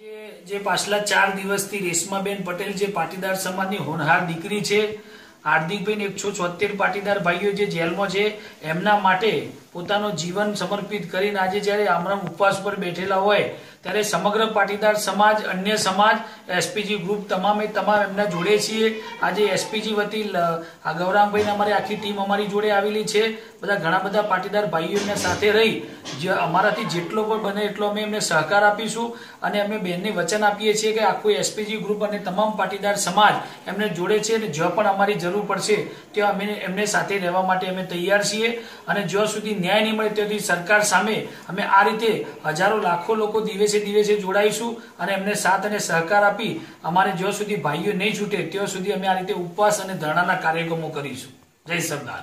જે પાછલા ચાર દિવસથી રેશમાબેન પટેલ જે પાટીદાર સમાજની હોનહાર દીકરી છે હાર્દિકબેન એકસો છોતેર પાટીદાર ભાઈઓ જે જેલમાં છે, એમના માટે પોતાનું જીવન સમર્પિત કરીને આજે જ્યારે આમરામ ઉપવાસ પર બેઠેલા હોય, ત્યારે સમગ્ર પાટીદાર સમાજ, અન્ય સમાજ, એસપીજી ગ્રુપ તમામે તમામ એમના જોડે છીએ. આજે એસપીજી વતી આ ગૌરામભાઈ અમારી આખી ટીમ અમારી જોડે આવેલી છે. બધા ઘણા બધા પાટીદાર ભાઈઓ સાથે રહી. અમારાથી જેટલો પણ બને એટલો અમે એમને સહકાર આપીશું અને અમે બેનને વચન આપીએ છીએ કે આખું એસપીજી ગ્રુપ અને તમામ પાટીદાર સમાજ એમને જોડે છે અને જ્યાં પણ અમારી જરૂર પડશે, ત્યાં અમે એમને સાથે રહેવા માટે અમે તૈયાર છીએ. અને જ્યાં સુધી ન્યાય નહીં મળે ત્યાં સુધી સરકાર સામે અમે આ રીતે હજારો લાખો લોકો દિવસે દિવસે જોડાઈશું અને એમને સાથ અને સહકાર આપી અમારે જ્યાં સુધી ભાઈઓ નહીં છૂટે, ત્યાં સુધી અમે આ રીતે ઉપવાસ અને ધરણાના કાર્યક્રમો કરીશું. જય સરદાર